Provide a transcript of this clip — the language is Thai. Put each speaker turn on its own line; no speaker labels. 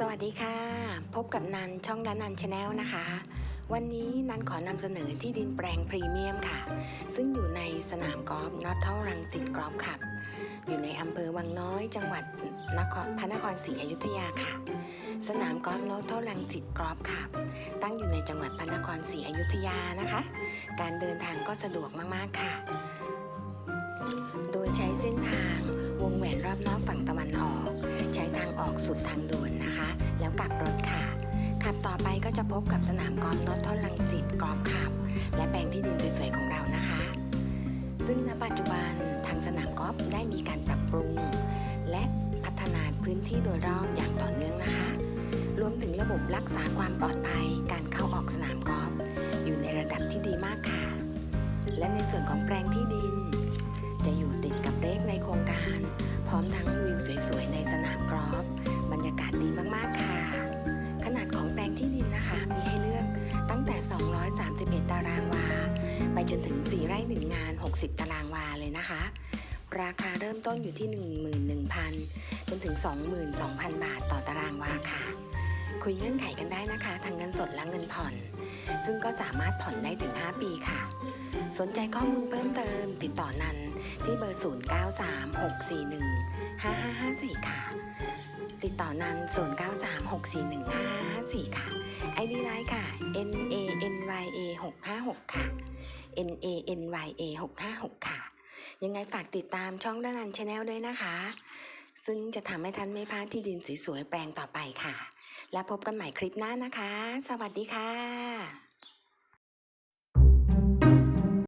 สวัสดีค่ะ พบกับนันช่องด้านนันชาแนลนะคะ วันนี้นันขอนำเสนอที่ดินแปลงพรีเมียมค่ะ ซึ่งอยู่ในสนามกอล์ฟนอตเท่ารังสิตกอล์ฟขับ อยู่ในอำเภอวังน้อย จังหวัดนครพระนครศรีอยุธยาค่ะ สนามกอล์ฟนอตเท่ารังสิตกอล์ฟขับ ตั้งอยู่ในจังหวัดพระนครศรีอยุธยานะคะ การเดินทางก็สะดวกมากๆค่ะ โดยใช้เส้นทางวงแหวนรอบนอกฝั่งตะวันออก ใช้ทางออกสุดทางด่วน กลับรถค่ะ ขับต่อไปก็จะพบกับสนามกอล์ฟนอตทอนลังสิตกอล์ฟขับ และแปลงที่ดินสวยๆของเรานะคะ ซึ่งณปัจจุบันทางสนามกอล์ฟได้มีการปรับปรุง และพัฒนาพื้นที่โดยรอบอย่างต่อเนื่องนะคะ รวมถึงระบบรักษาความปลอดภัยการเข้าออกสนามกอล์ฟอยู่ในระดับที่ดีมากค่ะ และในส่วนของแปลงที่ดิน จะอยู่ติดกับเลขในโครงการ 31 ตารางวา ไปจนถึง 4 ไร่1งาน 60 ตารางวาเลยนะคะ ราคาเริ่มต้นอยู่ที่ 11,000 จนถึง 22,000 บาทต่อตารางวาค่ะ คุยเงื่อนไขกันได้นะคะ ทั้งเงินสดและเงินผ่อน ซึ่งก็สามารถผ่อนได้ถึง 5 ปีค่ะ สนใจข้อมูลเพิ่มเติม ติดต่อนันที่เบอร์ 0936415554 ค่ะ ติดต่อนัน0936415554 ค่ะ ID ไลน์ค่ะ N A N Y A 656ค่ะ N A N Y A 656ค่ะ ยังไงฝากติดตามช่องด้านันชาแนลด้วยนะคะ ซึ่งจะทำให้ท่านไม่พลาดที่ดินสวยๆแปลงต่อไปค่ะ และพบกันใหม่คลิปหน้านะคะ สวัสดีค่ะ